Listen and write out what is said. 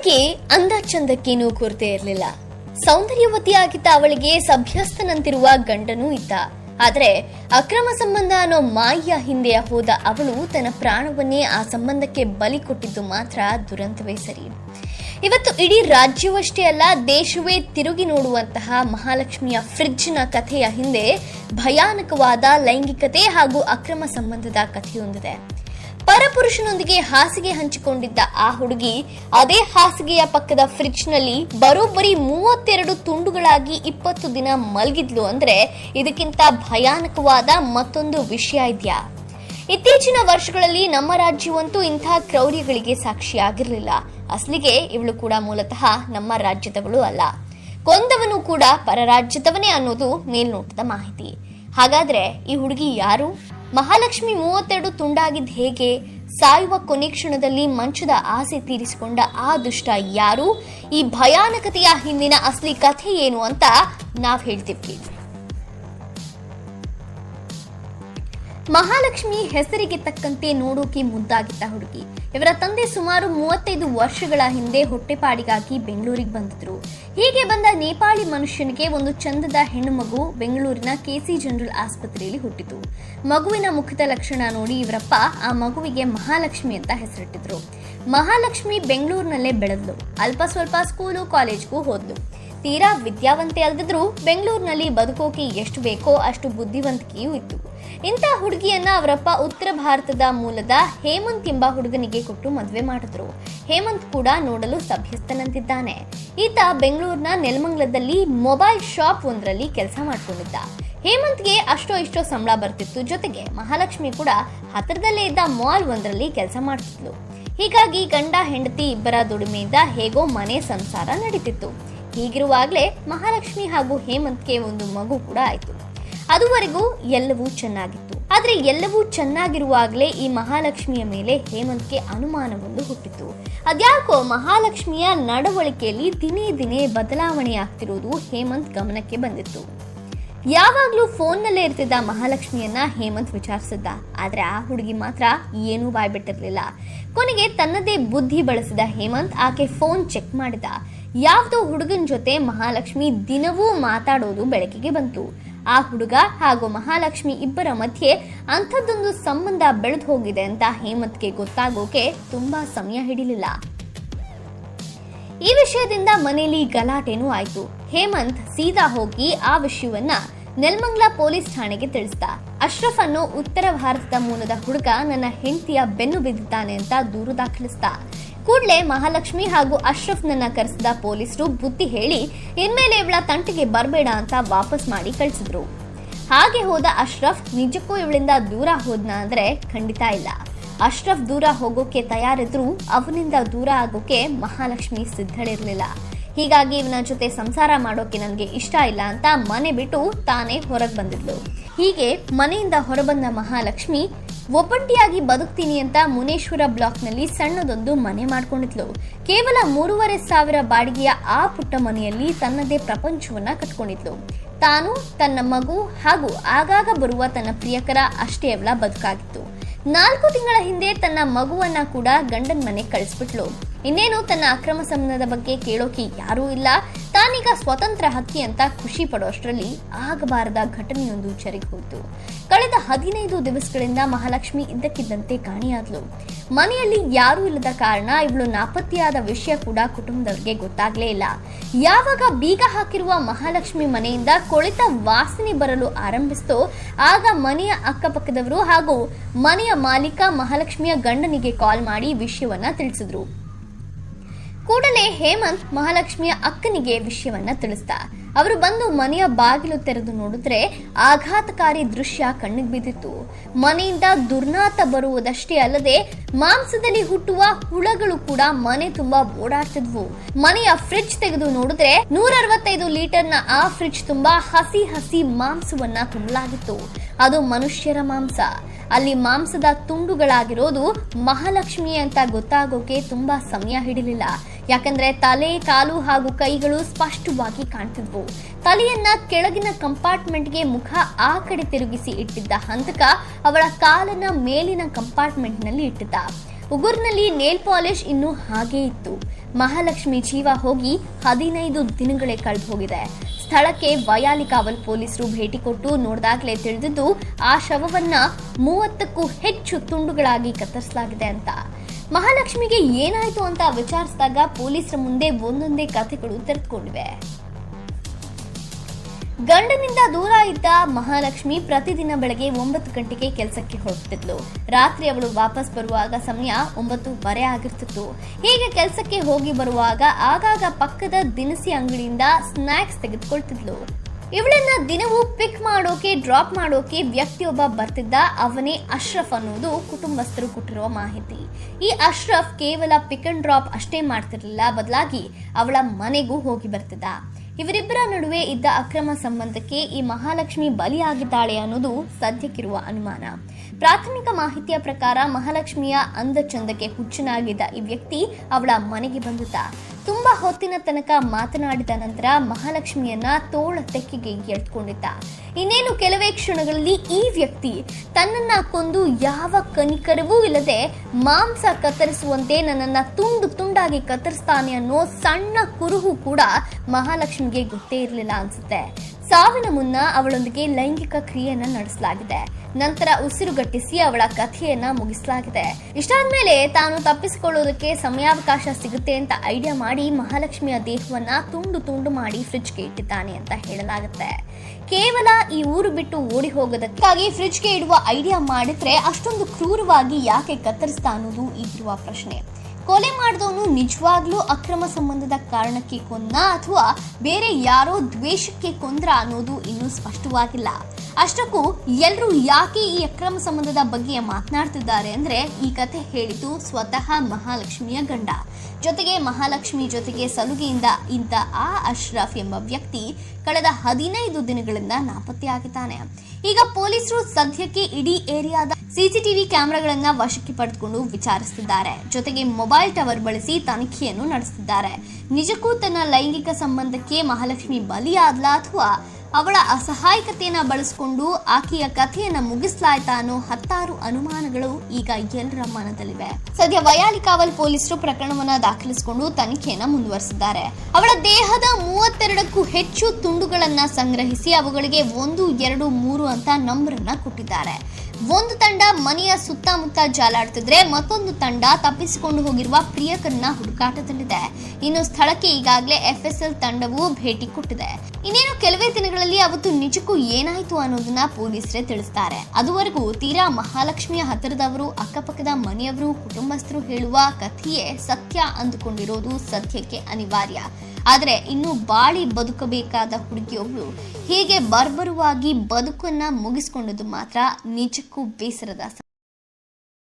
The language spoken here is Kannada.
ಹುಡುಗಿ ಅಂದ ಚಂದಕ್ಕೇನೂ ಕೊರತೆ ಇರಲಿಲ್ಲ. ಸೌಂದರ್ಯವತಿಯಾಗಿದ್ದ ಅವಳಿಗೆ ಸಭ್ಯಸ್ಥನಂತಿರುವ ಗಂಡನೂ ಇದ್ದ. ಆದ್ರೆ ಅಕ್ರಮ ಸಂಬಂಧ ಅನ್ನೋ ಮಾಯಿಯ ಹಿಂದೆಯ ಹೋದ ಅವಳು ತನ್ನ ಪ್ರಾಣವನ್ನೇ ಆ ಸಂಬಂಧಕ್ಕೆ ಬಲಿ ಕೊಟ್ಟಿದ್ದು ಮಾತ್ರ ದುರಂತವೇ ಸರಿ. ಇವತ್ತು ಇಡೀ ರಾಜ್ಯವಷ್ಟೇ ಅಲ್ಲ, ದೇಶವೇ ತಿರುಗಿ ನೋಡುವಂತಹ ಮಹಾಲಕ್ಷ್ಮಿಯ ಫ್ರಿಡ್ಜ್ನ ಕಥೆಯ ಹಿಂದೆ ಭಯಾನಕವಾದ ಲೈಂಗಿಕತೆ ಹಾಗೂ ಅಕ್ರಮ ಸಂಬಂಧದ ಕಥೆಯೊಂದಿದೆ. ಪರಪುರುಷನೊಂದಿಗೆ ಹಾಸಿಗೆ ಹಂಚಿಕೊಂಡಿದ್ದ ಆ ಹುಡುಗಿ ಅದೇ ಹಾಸಿಗೆಯ ಪಕ್ಕದ ಫ್ರಿಡ್ಜ್ನಲ್ಲಿ ಬರೋಬ್ಬರಿ ಮೂವತ್ತೆರಡು ತುಂಡುಗಳಾಗಿ ಇಪ್ಪತ್ತು ದಿನ ಮಲಗಿದ್ಲು ಅಂದ್ರೆ ಇದಕ್ಕಿಂತ ಭಯಾನಕವಾದ ಮತ್ತೊಂದು ವಿಷಯ ಇದೆಯಾ? ಇತ್ತೀಚಿನ ವರ್ಷಗಳಲ್ಲಿ ನಮ್ಮ ರಾಜ್ಯವಂತೂ ಇಂತಹ ಕ್ರೌರ್ಯಗಳಿಗೆ ಸಾಕ್ಷಿಯಾಗಿರಲಿಲ್ಲ. ಅಸಲಿಗೆ ಇವಳು ಕೂಡ ಮೂಲತಃ ನಮ್ಮ ರಾಜ್ಯದವಳು ಅಲ್ಲ. ಕೊಂದವನು ಕೂಡ ಪರರಾಜ್ಯದವನೇ ಅನ್ನೋದು ಮೇಲ್ನೋಟದ ಮಾಹಿತಿ. ಹಾಗಾದ್ರೆ ಈ ಹುಡುಗಿ ಯಾರು? ಮಹಾಲಕ್ಷ್ಮಿ ಮೂವತ್ತೆರಡು ತುಂಡಾಗಿದ್ದ ಹೇಗೆ ಸಾಯುವ ಕೊನೆ ಕ್ಷಣದಲ್ಲಿ ಮಂಚದ ಆಸೆ ತೀರಿಸಿಕೊಂಡ ಆ ದುಷ್ಟ ಯಾರು? ಈ ಭಯಾನಕತೆಯ ಹಿಂದಿನ ಅಸಲಿ ಕಥೆ ಏನು ಅಂತ ನಾವು ಹೇಳ್ತೀವಿ. ಮಹಾಲಕ್ಷ್ಮಿ ಹೆಸರಿಗೆ ತಕ್ಕಂತೆ ನೋಡೋಕೆ ಮುದ್ದಾಗಿದ್ದ ಹುಡುಗಿ. ಇವರ ತಂದೆ ಸುಮಾರು ಮೂವತ್ತೈದು ವರ್ಷಗಳ ಹಿಂದೆ ಹೊಟ್ಟೆಪಾಡಿಗಾಗಿ ಬೆಂಗಳೂರಿಗೆ ಬಂದಿದ್ರು. ಹೀಗೆ ಬಂದ ನೇಪಾಳಿ ಮನುಷ್ಯನಿಗೆ ಒಂದು ಚಂದದ ಹೆಣ್ಣು ಮಗು ಬೆಂಗಳೂರಿನ ಕೆಸಿ ಜನರಲ್ ಆಸ್ಪತ್ರೆಯಲ್ಲಿ ಹುಟ್ಟಿತು. ಮಗುವಿನ ಮುಖದ ಲಕ್ಷಣ ನೋಡಿ ಇವರಪ್ಪ ಆ ಮಗುವಿಗೆ ಮಹಾಲಕ್ಷ್ಮಿ ಅಂತ ಹೆಸರಿಟ್ಟಿದ್ರು. ಮಹಾಲಕ್ಷ್ಮಿ ಬೆಂಗಳೂರಿನಲ್ಲೇ ಬೆಳೆದ್ಲು. ಅಲ್ಪ ಸ್ವಲ್ಪ ಸ್ಕೂಲು, ಕಾಲೇಜ್ಗೂ ಹೋದ್ಲು. ತೀರಾ ವಿದ್ಯಾವಂತೆ ಅಲ್ದಿದ್ರು ಬೆಂಗಳೂರಿನಲ್ಲಿ ಬದುಕೋಕೆ ಎಷ್ಟು ಬೇಕೋ ಅಷ್ಟು ಬುದ್ಧಿವಂತಿಕೆಯೂ ಇತ್ತು. ಇಂಥ ಹುಡುಗಿಯನ್ನ ಅವರಪ್ಪ ಉತ್ತರ ಭಾರತದ ಮೂಲದ ಹೇಮಂತ್ ಎಂಬ ಹುಡುಗನಿಗೆ ಕೊಟ್ಟು ಮದುವೆ ಮಾಡಿದ್ರು. ಹೇಮಂತ್ ಕೂಡ ನೋಡಲು ಸಭ್ಯಸ್ಥನಂತಿದ್ದಾನೆ. ಈತ ಬೆಂಗಳೂರಿನ ನೆಲಮಂಗಲದಲ್ಲಿ ಮೊಬೈಲ್ ಶಾಪ್ ಒಂದರಲ್ಲಿ ಕೆಲಸ ಮಾಡ್ಕೊಂಡಿದ್ದ. ಹೇಮಂತ್ಗೆ ಅಷ್ಟೋ ಇಷ್ಟೋ ಸಂಬಳ ಬರ್ತಿತ್ತು ಜೊತೆಗೆ ಮಹಾಲಕ್ಷ್ಮಿ ಕೂಡ ಹತ್ತಿರದಲ್ಲೇ ಇದ್ದ ಮಾಲ್ ಒಂದರಲ್ಲಿ ಕೆಲಸ ಮಾಡ್ತಿದ್ಲು. ಹೀಗಾಗಿ ಗಂಡ, ಹೆಂಡತಿ ಇಬ್ಬರ ದುಡಿಮೆಯಿಂದ ಹೇಗೋ ಮನೆ ಸಂಸಾರ ನಡೀತಿತ್ತು. ಹೀಗಿರುವಾಗಲೇ ಮಹಾಲಕ್ಷ್ಮಿ ಹಾಗೂ ಹೇಮಂತ್ಗೆ ಒಂದು ಮಗು ಕೂಡ ಆಯಿತು. ಅದುವರೆಗೂ ಎಲ್ಲವೂ ಚೆನ್ನಾಗಿತ್ತು. ಆದರೆ ಎಲ್ಲವೂ ಚೆನ್ನಾಗಿರುವಾಗಲೇ ಈ ಮಹಾಲಕ್ಷ್ಮಿಯ ಮೇಲೆ ಹೇಮಂತ್ಗೆ ಅನುಮಾನವೊಂದು ಹುಟ್ಟಿತು. ಅದ್ಯಾಕೋ ಮಹಾಲಕ್ಷ್ಮಿಯ ನಡವಳಿಕೆಯಲ್ಲಿ ದಿನೇ ದಿನೇ ಬದಲಾವಣೆ ಆಗ್ತಿರೋದು ಹೇಮಂತ್ ಗಮನಕ್ಕೆ ಬಂದಿತ್ತು. ಯಾವಾಗಲೂ ಫೋನ್ನಲ್ಲೇ ಇರ್ತಿದ್ದ ಮಹಾಲಕ್ಷ್ಮಿಯನ್ನ ಹೇಮಂತ್ ವಿಚಾರಿಸಿದ್ದ. ಆದ್ರೆ ಆ ಹುಡುಗಿ ಮಾತ್ರ ಏನೂ ಬಾಯ್ಬಿಟ್ಟಿರಲಿಲ್ಲ ಕೊನೆಗೆ ತನ್ನದೇ ಬುದ್ಧಿ ಬಳಸಿದ ಹೇಮಂತ್ ಆಕೆ ಫೋನ್ ಚೆಕ್ ಮಾಡಿದ. ಯಾವ್ದೋ ಹುಡುಗನ ಜೊತೆ ಮಹಾಲಕ್ಷ್ಮಿ ದಿನವೂ ಮಾತಾಡೋದು ಬೆಳಕಿಗೆ ಬಂತು. ಆ ಹುಡುಗ ಹಾಗೂ ಮಹಾಲಕ್ಷ್ಮಿ ಇಬ್ಬರ ಮಧ್ಯೆ ಅಂಥದ್ದೊಂದು ಸಂಬಂಧ ಬೆಳೆದು ಹೋಗಿದೆ ಅಂತ ಹೇಮಂತ್ಗೆ ಗೊತ್ತಾಗೋಕೆ ತುಂಬಾ ಸಮಯ ಹಿಡಿಲಿಲ್ಲ. ಈ ವಿಷಯದಿಂದ ಮನೆಯಲ್ಲಿ ಗಲಾಟೆನೂ ಆಯ್ತು. ಹೇಮಂತ್ ಸೀದಾ ಹೋಗಿ ಆ ವಿಷಯವನ್ನ ನೆಲ್ಮಂಗ್ಲ ಪೊಲೀಸ್ ಠಾಣೆಗೆ ತಿಳಿಸಿದ. ಅಶ್ರಫ್ ಅನ್ನು ಉತ್ತರ ಭಾರತದ ಮೂಲದ ಹುಡುಗ ನನ್ನ ಹೆಂಡತಿಯ ಬೆನ್ನು ಬಿದ್ದಿದ್ದಾನೆ ಅಂತ ದೂರು ದಾಖಲಿಸಿದ. ಕೂಡಲೇ ಮಹಾಲಕ್ಷ್ಮಿ ಹಾಗೂ ಅಶ್ರಫ್ನನ್ನ ಕರೆಸಿದ ಪೊಲೀಸರು ಬುದ್ಧಿ ಹೇಳಿ, ಇನ್ಮೇಲೆ ಇವಳ ತಂಟೆಗೆ ಬರಬೇಡ ಅಂತ ವಾಪಸ್ ಮಾಡಿ ಕಳಿಸಿದ್ರು. ಹಾಗೆ ಹೋದ ಅಶ್ರಫ್ ನಿಜಕ್ಕೂ ಇವಳಿಂದ ದೂರ ಹೋದ್ನ ಅಂದ್ರೆ ಖಂಡಿತ ಇಲ್ಲ. ಅಶ್ರಫ್ ದೂರ ಹೋಗೋಕೆ ತಯಾರಿದ್ರು, ಅವನಿಂದ ದೂರ ಆಗೋಕೆ ಮಹಾಲಕ್ಷ್ಮಿ ಸಿದ್ಧಳಿರ್ಲಿಲ್ಲ. ಹೀಗಾಗಿ ಇವನ ಜೊತೆ ಸಂಸಾರ ಮಾಡೋಕೆ ನನಗೆ ಇಷ್ಟ ಇಲ್ಲ ಅಂತ ಮನೆ ಬಿಟ್ಟು ತಾನೇ ಹೊರಗೆ ಬಂದಿದ್ಲು. ಹೀಗೆ ಮನೆಯಿಂದ ಹೊರಬಂದ ಮಹಾಲಕ್ಷ್ಮಿ ಒಬ್ಬಂಟಿಯಾಗಿ ಬದುಕ್ತೀನಿ ಅಂತ ಮುನೇಶ್ವರ ಬ್ಲಾಕ್ನಲ್ಲಿ ಸಣ್ಣದೊಂದು ಮನೆ ಮಾಡ್ಕೊಂಡಿದ್ಲು. ಕೇವಲ ಮೂರುವರೆ ಸಾವಿರ ಬಾಡಿಗೆಯ ಆ ಪುಟ್ಟ ಮನೆಯಲ್ಲಿ ತನ್ನದೇ ಪ್ರಪಂಚವನ್ನ ಕಟ್ಕೊಂಡಿದ್ಲು. ತಾನು ತನ್ನ ಮಗು ಹಾಗೂ ಆಗಾಗ ಬರುವ ತನ್ನ ಪ್ರಿಯಕರ ಅಷ್ಟೇ ಅವಳ ಬದುಕಾಗಿತ್ತು. ನಾಲ್ಕು ತಿಂಗಳ ಹಿಂದೆ ತನ್ನ ಮಗುವನ್ನ ಕೂಡ ಗಂಡನ ಮನೆ ಕಳಿಸ್ಬಿಟ್ಲು. ಇನ್ನೇನು ತನ್ನ ಅಕ್ರಮ ಸಂಬಂಧದ ಬಗ್ಗೆ ಕೇಳೋಕೆ ಯಾರೂ ಇಲ್ಲ. ತಾನೀಗ ಸ್ವತಂತ್ರ ಹಕ್ಕಿ ಅಂತ ಖುಷಿ ಪಡೋಷ್ಟರಲ್ಲಿ ಆಗಬಾರದ ಘಟನೆಯೊಂದು ಜರುಗಿ ಹೋಯಿತು. ಕಳೆದ ಹದಿನೈದು ದಿವಸಗಳಿಂದ ಮಹಾಲಕ್ಷ್ಮಿ ಇದ್ದಕ್ಕಿದ್ದಂತೆ ಕಾಣಿಯಾದ್ಲು. ಮನೆಯಲ್ಲಿ ಯಾರೂ ಇಲ್ಲದ ಕಾರಣ ಇವಳು ನಾಪತ್ತೆಯಾದ ವಿಷಯ ಕೂಡ ಕುಟುಂಬದವರಿಗೆ ಗೊತ್ತಾಗ್ಲೇ ಇಲ್ಲ. ಯಾವಾಗ ಬೀಗ ಹಾಕಿರುವ ಮಹಾಲಕ್ಷ್ಮಿ ಮನೆಯಿಂದ ಕೊಳೆತ ವಾಸನೆ ಬರಲು ಆರಂಭಿಸ್ತೋ. ಆಗ ಮನೆಯ ಅಕ್ಕಪಕ್ಕದವರು ಹಾಗೂ ಮನೆಯ ಮಾಲೀಕ ಮಹಾಲಕ್ಷ್ಮಿಯ ಗಂಡನಿಗೆ ಕಾಲ್ ಮಾಡಿ ವಿಷಯವನ್ನ ತಿಳಿಸಿದ್ರು. ಕೂಡಲೇ ಹೇಮಂತ್ ಮಹಾಲಕ್ಷ್ಮಿಯ ಅಕ್ಕನಿಗೆ ವಿಷಯವನ್ನ ತಿಳಿಸ್ದ. ಅವರು ಬಂದು ಮನೆಯ ಬಾಗಿಲು ತೆರೆದು ನೋಡಿದ್ರೆ ಆಘಾತಕಾರಿ ದೃಶ್ಯ ಕಣ್ಣಿಗೆ ಬಿದ್ದಿತ್ತು. ಮನೆಯಿಂದ ದುರ್ನಾತ ಬರುವುದಷ್ಟೇ ಅಲ್ಲದೆ ಮಾಂಸದಲ್ಲಿ ಹುಟ್ಟುವ ಹುಳಗಳು ಕೂಡ ಮನೆ ತುಂಬಾ ಓಡಾಡ್ತಿದ್ವು. ಮನೆಯ ಫ್ರಿಡ್ಜ್ ತೆಗೆದು ನೋಡಿದ್ರೆ ನೂರ ಅರವತ್ತೈದು ಲೀಟರ್ನ ಆ ಫ್ರಿಡ್ಜ್ ತುಂಬಾ ಹಸಿ ಹಸಿ ಮಾಂಸವನ್ನ ತುಂಬಲಾಗಿತ್ತು. ಅದು ಮನುಷ್ಯರ ಮಾಂಸ. ಅಲ್ಲಿ ಮಾಂಸದ ತುಂಡುಗಳಾಗಿರೋದು ಮಹಾಲಕ್ಷ್ಮಿ ಅಂತ ಗೊತ್ತಾಗೋಕೆ ತುಂಬಾ ಸಮಯ ಹಿಡಿಲಿಲ್ಲ. ಯಾಕಂದ್ರೆ ತಲೆ ಕಾಲು ಹಾಗೂ ಕೈಗಳು ಸ್ಪಷ್ಟವಾಗಿ ಕಾಣ್ತಿದ್ವು. ತಲೆಯನ್ನ ಕೆಳಗಿನ ಕಂಪಾರ್ಟ್ಮೆಂಟ್ಗೆ ಮುಖ ಆ ಕಡೆ ತಿರುಗಿಸಿ ಇಟ್ಟಿದ್ದ ಹಂತಕ ಅವಳ ಕಾಲನ್ನ ಮೇಲಿನ ಕಂಪಾರ್ಟ್ಮೆಂಟ್ನಲ್ಲಿ ಇಟ್ಟಿದ್ದ. ಉಗುರ್ನಲ್ಲಿ ನೇಲ್ ಪಾಲಿಶ್ ಇನ್ನೂ ಹಾಗೇ ಇತ್ತು. ಮಹಾಲಕ್ಷ್ಮಿ ಜೀವ ಹೋಗಿ ಹದಿನೈದು ದಿನಗಳೇ ಕಳೆದು ಹೋಗಿದೆ ಸ್ಥಳಕ್ಕೆ ವಯಾಲಿಕಾವಲ್ ಪೊಲೀಸರು ಭೇಟಿ ಕೊಟ್ಟು ನೋಡಿದಾಗಲೇ ತಿಳಿದಿದ್ದು, ಆ ಶವವನ್ನ ಮೂವತ್ತಕ್ಕೂ ಹೆಚ್ಚು ತುಂಡುಗಳಾಗಿ ಕತ್ತರಿಸಲಾಗಿದೆ ಅಂತ. ಮಹಾಲಕ್ಷ್ಮಿಗೆ ಏನಾಯ್ತು ಅಂತ ವಿಚಾರಿಸಿದಾಗ ಪೊಲೀಸರ ಮುಂದೆ ಒಂದೊಂದೇ ಕಥೆಗಳು ತೆರೆದುಕೊಂಡಿವೆ. ಗಂಡನಿಂದ ದೂರ ಇದ್ದ ಮಹಾಲಕ್ಷ್ಮಿ ಪ್ರತಿದಿನ ಬೆಳಗ್ಗೆ ಒಂಬತ್ತು ಗಂಟೆಗೆ ಕೆಲಸಕ್ಕೆ ಹೊರಡ್ತಿದ್ಲು. ರಾತ್ರಿ ಅವಳು ವಾಪಸ್ ಬರುವಾಗ ಸಮಯ ಒಂಬತ್ತುವರೆ ಆಗಿರ್ತಿತ್ತು. ಹೀಗೆ ಕೆಲಸಕ್ಕೆ ಹೋಗಿ ಬರುವಾಗ ಆಗಾಗ ಪಕ್ಕದ ದಿನಸಿ ಅಂಗಡಿಯಿಂದ ಸ್ನ್ಯಾಕ್ಸ್ ತೆಗೆದುಕೊಳ್ತಿದ್ಲು. ಇವಳನ್ನ ದಿನವೂ ಪಿಕ್ ಮಾಡೋಕೆ ಡ್ರಾಪ್ ಮಾಡೋಕೆ ವ್ಯಕ್ತಿಯೊಬ್ಬ ಬರ್ತಿದ್ದ ಅವನೇ ಅಶ್ರಫ್ ಅನ್ನೋದು ಕುಟುಂಬಸ್ಥರು ಕೊಟ್ಟಿರುವ ಮಾಹಿತಿ. ಈ ಅಶ್ರಫ್ ಕೇವಲ ಪಿಕ್ ಅಂಡ್ ಡ್ರಾಪ್ ಅಷ್ಟೇ ಮಾಡ್ತಿರ್ಲಿಲ್ಲ, ಬದಲಾಗಿ ಅವಳ ಮನೆಗೂ ಹೋಗಿ ಬರ್ತಿದ್ದ. ಇವರಿಬ್ಬರ ನಡುವೆ ಇದ್ದ ಅಕ್ರಮ ಸಂಬಂಧಕ್ಕೆ ಈ ಮಹಾಲಕ್ಷ್ಮಿ ಬಲಿಯಾಗಿದ್ದಾಳೆ ಅನ್ನೋದು ಸದ್ಯಕ್ಕಿರುವ ಅನುಮಾನ. ಪ್ರಾಥಮಿಕ ಮಾಹಿತಿಯ ಪ್ರಕಾರ ಮಹಾಲಕ್ಷ್ಮಿಯ ಅಂದ ಚಂದಕ್ಕೆ ಹುಚ್ಚನಾಗಿದ್ದ ಈ ವ್ಯಕ್ತಿ ಅವಳ ಮನೆಗೆ ಬಂದಿದ್ದ. ತುಂಬಾ ಹೊತ್ತಿನ ತನಕ ಮಾತನಾಡಿದ ನಂತರ ಮಹಾಲಕ್ಷ್ಮಿಯನ್ನ ತೋಳ ತೆಕ್ಕಿಗೆ ಎಳ್ಕೊಂಡಿದ್ದ ಇನ್ನೇನು ಕೆಲವೇ ಕ್ಷಣಗಳಲ್ಲಿ ಈ ವ್ಯಕ್ತಿ ತನ್ನನ್ನ ಕೊಂದು ಯಾವ ಕನಿಕರವೂ ಇಲ್ಲದೆ ಮಾಂಸ ಕತ್ತರಿಸುವಂತೆ ನನ್ನನ್ನ ತುಂಡು ತುಂಡಾಗಿ ಕತ್ತರಿಸ್ತಾನೆ ಅನ್ನೋ ಸಣ್ಣ ಕುರುಹು ಕೂಡ ಮಹಾಲಕ್ಷ್ಮಿಗೆ ಗೊತ್ತೇ ಇರಲಿಲ್ಲ ಅನ್ಸುತ್ತೆ. ಸಾವಿನ ಮುನ್ನ ಅವಳೊಂದಿಗೆ ಲೈಂಗಿಕ ಕ್ರಿಯೆಯನ್ನ ನಡೆಸಲಾಗಿದೆ. ನಂತರ ಉಸಿರುಗಟ್ಟಿಸಿ ಅವಳ ಕಥೆಯನ್ನ ಮುಗಿಸಲಾಗಿದೆ. ಇಷ್ಟಾದ್ಮೇಲೆ ತಾನು ತಪ್ಪಿಸಿಕೊಳ್ಳೋದಕ್ಕೆ ಸಮಯಾವಕಾಶ ಸಿಗುತ್ತೆ ಅಂತ ಐಡಿಯಾ ಮಾಡಿ ಮಹಾಲಕ್ಷ್ಮಿಯ ದೇಹವನ್ನ ತುಂಡು ತುಂಡು ಮಾಡಿ ಫ್ರಿಡ್ಜ್ಗೆ ಇಟ್ಟಿದ್ದಾನೆ ಅಂತ ಹೇಳಲಾಗುತ್ತೆ. ಕೇವಲ ಈ ಊರು ಬಿಟ್ಟು ಓಡಿ ಹೋಗೋದಕ್ಕಾಗಿ ಫ್ರಿಡ್ಜ್ಗೆ ಇಡುವ ಐಡಿಯಾ ಮಾಡಿದ್ರೆ ಅಷ್ಟೊಂದು ಕ್ರೂರವಾಗಿ ಯಾಕೆ ಕತ್ತರಿಸ್ತಾ ಅನ್ನೋದು ಈಗಿರುವ ಪ್ರಶ್ನೆ. ಕೊಲೆ ಮಾಡಿದವನು ನಿಜವಾಗ್ಲೂ ಅಕ್ರಮ ಸಂಬಂಧದ ಕಾರಣಕ್ಕೆ ಕೊನ್ನ ಅಥವಾ ಬೇರೆ ಯಾರೋ ದ್ವೇಷಕ್ಕೆ ಕೊಂದ್ರ ಅನ್ನೋದು ಇನ್ನೂ ಸ್ಪಷ್ಟವಾಗಿಲ್ಲ. ಅಷ್ಟಕ್ಕೂ ಎಲ್ಲರೂ ಯಾಕೆ ಈ ಅಕ್ರಮ ಸಂಬಂಧದ ಬಗ್ಗೆ ಮಾತನಾಡ್ತಿದ್ದಾರೆ ಅಂದ್ರೆ ಈ ಕಥೆ ಹೇಳಿತು ಸ್ವತಃ ಮಹಾಲಕ್ಷ್ಮಿಯ ಗಂಡ. ಜೊತೆಗೆ ಮಹಾಲಕ್ಷ್ಮಿ ಜೊತೆಗೆ ಸಲುಗೆಯಿಂದ ಇಂಥ ಆ ಅಶ್ರಫ್ ಎಂಬ ವ್ಯಕ್ತಿ ಕಳೆದ ಹದಿನೈದು ದಿನಗಳಿಂದ ನಾಪತ್ತೆಯಾಗಿದ್ದಾನೆ. ಈಗ ಪೊಲೀಸರು ಸದ್ಯಕ್ಕೆ ಇಡೀ ಏರಿಯಾದ ಸಿಸಿಟಿವಿ ಕ್ಯಾಮೆರಾಗಳನ್ನ ವಶಕ್ಕೆ ಪಡೆದುಕೊಂಡು ವಿಚಾರಿಸುತ್ತಿದ್ದಾರೆ. ಜೊತೆಗೆ ಮೊಬೈಲ್ ಟವರ್ ಬಳಸಿ ತನಿಖೆಯನ್ನು ನಡೆಸುತ್ತಿದ್ದಾರೆ. ನಿಜಕ್ಕೂ ತನ್ನ ಲೈಂಗಿಕ ಸಂಬಂಧಕ್ಕೆ ಮಹಾಲಕ್ಷ್ಮಿ ಬಲಿಯಾದ್ಲ ಅಥವಾ ಅವಳ ಅಸಹಾಯಕತೆಯನ್ನ ಬಳಸಿಕೊಂಡು ಆಕೆಯ ಕಥೆಯನ್ನ ಮುಗಿಸಲಾಯ್ತಾ ಅನ್ನೋ ಹತ್ತಾರು ಅನುಮಾನಗಳು ಈಗ ಎಲ್ಲರ ಮನದಲ್ಲಿವೆ. ಸದ್ಯ ವಯಾಲಿಕಾವಲ್ ಪೊಲೀಸರು ಪ್ರಕರಣವನ್ನ ದಾಖಲಿಸಿಕೊಂಡು ತನಿಖೆಯನ್ನ ಮುಂದುವರೆಸಿದ್ದಾರೆ. ಅವಳ ದೇಹದ ಮೂವತ್ತೆರಡಕ್ಕೂ ಹೆಚ್ಚು ತುಂಡುಗಳನ್ನ ಸಂಗ್ರಹಿಸಿ ಅವುಗಳಿಗೆ ಒಂದು, ಎರಡು, ಮೂರು ಅಂತ ನಂಬರನ್ನ ಕೊಟ್ಟಿದ್ದಾರೆ. ಒಂದು ತಂಡ ಮನೆಯ ಸುತ್ತಮುತ್ತ ಜಾಲಾಡ್ತಿದ್ರೆ ಮತ್ತೊಂದು ತಂಡ ತಪ್ಪಿಸಿಕೊಂಡು ಹೋಗಿರುವ ಪ್ರಿಯಕರನ್ನ ಹುಡುಕಾಟದಲ್ಲಿದೆ. ಇನ್ನು ಸ್ಥಳಕ್ಕೆ ಈಗಾಗಲೇ ಎಫ್ಎಸ್ಎಲ್ ತಂಡವು ಭೇಟಿ ಕೊಟ್ಟಿದೆ. ಇನ್ನೇನು ಕೆಲವೇ ದಿನಗಳಲ್ಲಿ ಅವತ್ತು ನಿಜಕ್ಕೂ ಏನಾಯ್ತು ಅನ್ನೋದನ್ನ ಪೊಲೀಸರೇ ತಿಳಿಸ್ತಾರೆ. ಅದುವರೆಗೂ ತೀರಾ ಮಹಾಲಕ್ಷ್ಮಿಯ ಹತ್ತಿರದವರು, ಅಕ್ಕಪಕ್ಕದ ಮನೆಯವರು, ಕುಟುಂಬಸ್ಥರು ಹೇಳುವ ಕಥೆಯೇ ಸತ್ಯ ಅಂದುಕೊಂಡಿರೋದು ಸದ್ಯಕ್ಕೆ ಅನಿವಾರ್ಯ. ಆದರೆ ಇನ್ನು ಬಾಳಿ ಬದುಕಬೇಕಾದ ಹುಡುಗಿಯೊಬ್ಳು ಹೀಗೆ ಬರ್ಬರುವಾಗಿ ಬದುಕನ್ನ ಮುಗಿಸ್ಕೊಂಡದ್ದು ಮಾತ್ರ ನಿಜಕ್ಕೂ ಬೇಸರದ